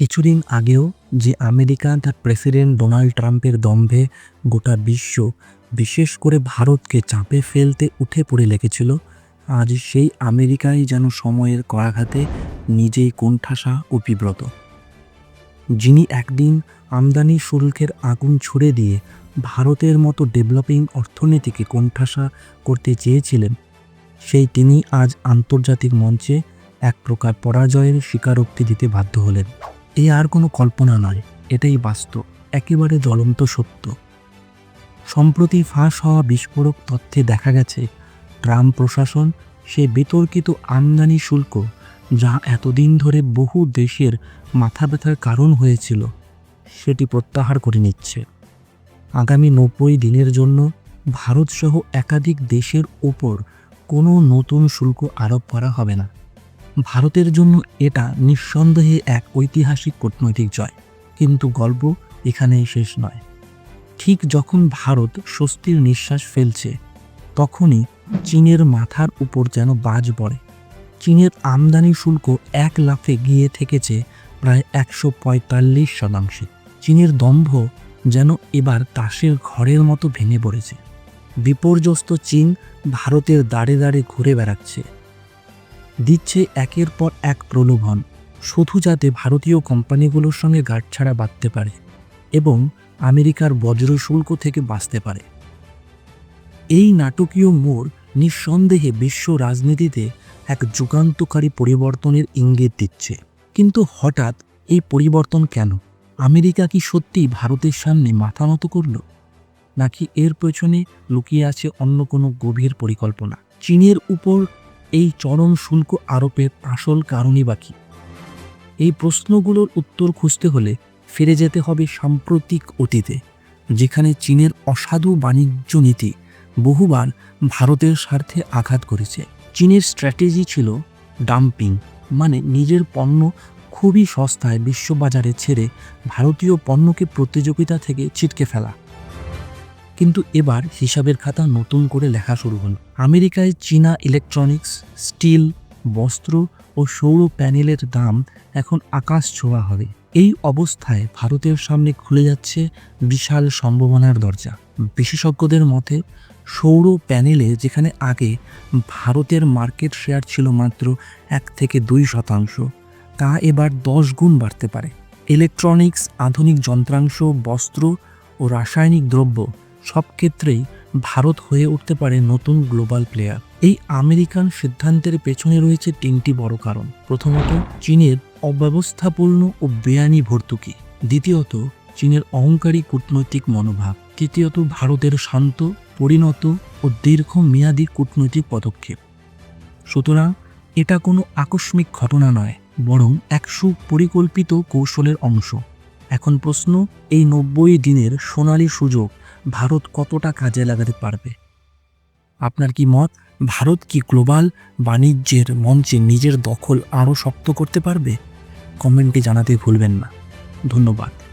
কিছুদিন আগেও যে আমেরিকা তার প্রেসিডেন্ট ডোনাল্ড ট্রাম্পের দম্ভে গোটা বিশ্ব, বিশেষ করে ভারতকে চাপে ফেলতে উঠে পড়ে লেগেছিল, আজ সেই আমেরিকাই যেন সময়ের করাঘাতে নিজেই কোণঠাসা ও বিব্রত। যিনি একদিন আমদানি শুল্কের আগুন ছুড়ে দিয়ে ভারতের মতো ডেভেলপিং অর্থনীতিকে কোণঠাসা করতে চেয়েছিলেন, সেই তিনি আজ আন্তর্জাতিক মঞ্চে এক প্রকার পরাজয়ের স্বীকারোক্তি দিতে বাধ্য হলেন। এ আর কোনো কল্পনা নয়, এটাই বাস্তব, একেবারে জ্বলন্ত সত্য। সম্প্রতি ফাঁস হওয়া বিস্ফোরক তথ্যে দেখা গেছে, ট্রাম্প প্রশাসন সে বিতর্কিত আমদানি শুল্ক, যা এতদিন ধরে বহু দেশের মাথা ব্যথার কারণ হয়েছিল, সেটি প্রত্যাহার করে নিচ্ছে। আগামী নব্বই দিনের জন্য ভারতসহ একাধিক দেশের ওপর কোনো নতুন শুল্ক আরোপ করা হবে না। ভারতের জন্য এটা নিঃসন্দেহে এক ঐতিহাসিক কূটনৈতিক জয়। কিন্তু গল্প এখানেই শেষ নয়। ঠিক যখন ভারত স্বস্তির নিঃশ্বাস ফেলছে, তখনই চীনের মাথার উপর যেন বাজ পড়ে। চীনের আমদানি শুল্ক এক লাফে গিয়ে থেকেছে প্রায় একশো পঁয়তাল্লিশ শতাংশে। চীনের দম্ভ যেন এবার তাসের ঘরের মতো ভেঙে পড়েছে। বিপর্যস্ত চীন ভারতের দাঁড়ে দাঁড়ে ঘুরে বেড়াচ্ছে। দিচ্ছে একের পর এক প্রলোভন, শুধু যাতে ভারতীয় কোম্পানিগুলোর সঙ্গে গাঁটছাড়া বাঁধতে পারে এবং আমেরিকার বজ্র শুল্ক থেকে বাঁচতে পারে। এই নাটকীয় মোড় নিঃসন্দেহে বিশ্ব রাজনীতিতে এক যুগান্তকারী পরিবর্তনের ইঙ্গিত দিচ্ছে। কিন্তু হঠাৎ এই পরিবর্তন কেন? আমেরিকা কি সত্যিই ভারতের সামনে মাথা নত করল? নাকি এর পেছনে লুকিয়ে আছে অন্য কোনো গভীর পরিকল্পনা? চীনের উপর এই চরম শুল্ক আরোপের আসল কারণই বাকি এই প্রশ্নগুলোর উত্তর খুঁজতে হলে ফিরে যেতে হবে সাম্প্রতিক অতীতে, যেখানে চীনের অসাধু বাণিজ্য নীতি বহুবার ভারতের স্বার্থে আঘাত করেছে। চীনের স্ট্র্যাটেজি ছিল ডাম্পিং মানে নিজের পণ্য খুবই সস্তায় বিশ্ববাজারে ছেড়ে ভারতীয় পণ্যকে প্রতিযোগিতা থেকে ছিটকে ফেলা। কিন্তু এবার হিসাবের খাতা নতুন করে লেখা শুরু হলো। আমেরিকায় চীনা ইলেকট্রনিক্স স্টিল বস্ত্র ও সৌর প্যানেলের দাম এখন আকাশ ছোঁয়া হবে। এই অবস্থায় ভারতের সামনে খুলে যাচ্ছে বিশাল সম্ভাবনার দরজা। বিশেষজ্ঞদের মতে, সৌর প্যানেলে যেখানে আগে ভারতের মার্কেট শেয়ার ছিল মাত্র এক থেকে দুই শতাংশ, তা এবার দশ গুণ বাড়তে পারে। ইলেকট্রনিক্স আধুনিক যন্ত্রাংশ, বস্ত্র ও রাসায়নিক দ্রব্য সব ক্ষেত্রেই ভারত হয়ে উঠতে পারে নতুন গ্লোবাল প্লেয়ার। এই আমেরিকান সিদ্ধান্তের পেছনে রয়েছে তিনটি বড় কারণ। প্রথমত, চীনের অব্যবস্থাপূর্ণ ও বেআইনি ভর্তুকি। দ্বিতীয়ত, চীনের অহংকারী কূটনৈতিক মনোভাব। তৃতীয়ত, ভারতের শান্ত, পরিণত ও দীর্ঘমেয়াদী কূটনৈতিক পদক্ষেপ। সুতরাং, এটা কোনো আকস্মিক ঘটনা নয়, বরং এক সুপরিকল্পিত কৌশলের অংশ। এখন প্রশ্ন, এই নব্বই দিনের সোনালী সুযোগ ভারত কতটা কাজে লাগাতে পারবে? আপনার কি মত? ভারত কি গ্লোবাল বাণিজ্যের মঞ্চে নিজের দখল আরও শক্ত করতে পারবে? কমেন্টে জানাতে ভুলবেন না। ধন্যবাদ।